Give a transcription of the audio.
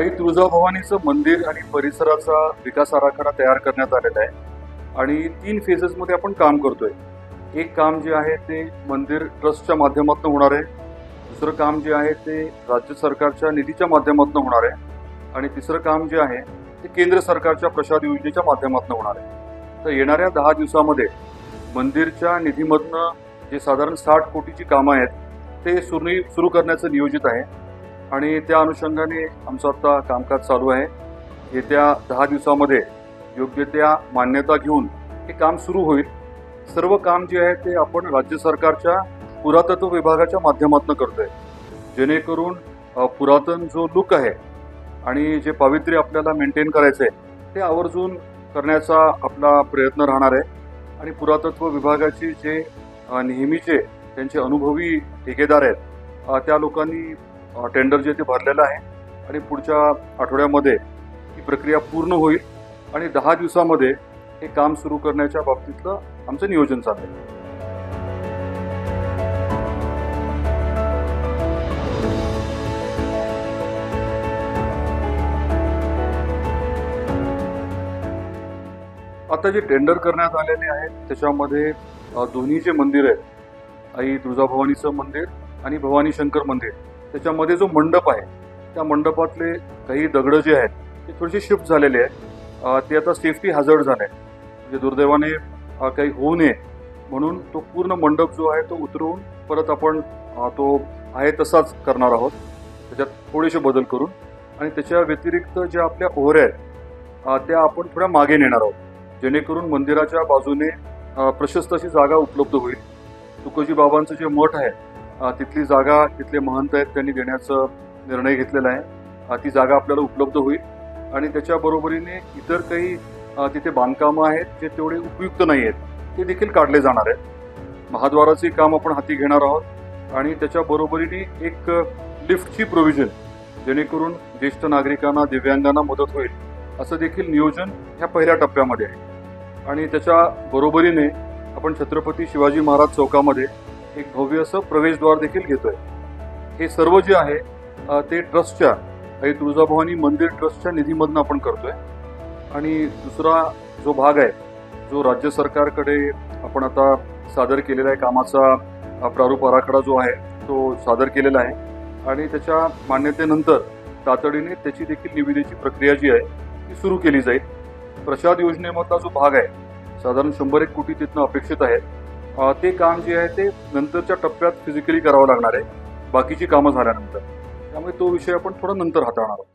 आई तुळजाभवानीचं मंदिर आणि परिसराचा विकास आराखडा तयार करण्यात आलेला आहे. आणि तीन फेजेसमध्ये आपण काम करतोय. एक काम जे आहे ते मंदिर ट्रस्टच्या माध्यमातून होणार आहे. दुसरं काम जे आहे ते राज्य सरकारच्या निधीच्या माध्यमातून होणार आहे. आणि तिसरं काम जे आहे ते केंद्र सरकारच्या प्रसाद योजनेच्या माध्यमातून होणार आहे. तर येणाऱ्या दहा दिवसामध्ये मंदिरच्या निधीमधनं जे साधारण साठ कोटीची कामं आहेत ते सुरू सुरू करण्याचं नियोजित आहे. आणि त्या अनुषंगाने आमचं आता कामकाज चालू आहे. येत्या दहा दिवसामध्ये योग्य त्या मान्यता घेऊन हे काम सुरू होईल. सर्व काम जे आहे ते आपण राज्य सरकारच्या पुरातत्व विभागाच्या माध्यमातून करतोय. जेणेकरून पुरातन जो लुक आहे आणि जे पावित्र्य आपल्याला मेंटेन करायचं आहे ते आवर्जून करण्याचा आपला प्रयत्न राहणार आहे. आणि पुरातत्व विभागाचे जे नेहमीचे त्यांचे अनुभवी ठेकेदार आहेत त्या लोकांनी टेंडर जे ते भरलेलं आहे आणि पुढच्या आठवड्यामध्ये ही प्रक्रिया पूर्ण होईल आणि दहा दिवसामध्ये हे काम सुरू करण्याच्या बाबतीतलं आमचं नियोजन चालू आहे आता जे टेंडर करण्यात आलेले आहेत त्याच्यामध्ये दोन्ही जे मंदिर आहेत आई तुळजाभवानीचं मंदिर आणि भवानी शंकर मंदिर त्याच्यामध्ये जो मंडप आहे त्या मंडपातले काही दगडं जे आहेत ते थोडेसे शिफ्ट झालेले आहेत. ते आता सेफ्टी हजर्ड झाले म्हणजे दुर्दैवाने काही होऊ नये म्हणून तो पूर्ण मंडप जो आहे तो उतरवून परत आपण तो आहे तसाच करणार आहोत. त्याच्यात थोडेसे बदल करून आणि त्याच्या व्यतिरिक्त ज्या आपल्या ओहऱ्या आहेत त्या आपण थोड्या मागे नेणार आहोत. जेणेकरून मंदिराच्या बाजूने प्रशस्त अशी जागा उपलब्ध होईल. तुकोजी बाबांचं जे मठ आहे तिथली जागा तिथले महंत आहेत त्यांनी देण्याचा निर्णय घेतलेला आहे. ती जागा आपल्याला उपलब्ध होईल. आणि त्याच्या बरोबरीने इतर काही तिथे बांधकामं आहेत जे तेवढे उपयुक्त नाही आहेत ते देखील काढले जाणार आहेत. महाद्वाराचे काम आपण हाती घेणार आहोत. आणि त्याच्या बरोबरीने एक लिफ्टची प्रोव्हिजन जेणेकरून ज्येष्ठ नागरिकांना दिव्यांगांना मदत होईल असं देखील नियोजन ह्या पहिल्या टप्प्यामध्ये आहे. आणि त्याच्या बरोबरीने आपण छत्रपती शिवाजी महाराज चौकामध्ये एक भव्य असं प्रवेशद्वार देखील घेतोय. हे सर्व जे आहे ते ट्रस्टच्या काही तुळजाभवानी मंदिर ट्रस्टच्या निधीमधनं आपण करतोय. आणि दुसरा जो भाग आहे जो राज्य सरकारकडे आपण आता सादर केलेला आहे कामाचा प्रारूप आराखडा जो आहे तो सादर केलेला आहे. आणि त्याच्या मान्यतेनंतर तातडीने त्याची देखील निविदेची प्रक्रिया जी आहे ती सुरू केली जाईल. प्रसाद योजनेमधला जो भाग आहे साधारण शंभर एक कोटी तिथनं अपेक्षित आहे. ते काम जे आहे ते नंतरच्या टप्प्यात फिजिकली करावं लागणार आहे. बाकीची कामं झाल्यानंतर. त्यामुळे तो विषय आपण थोडा नंतर हाताळणार आहोत.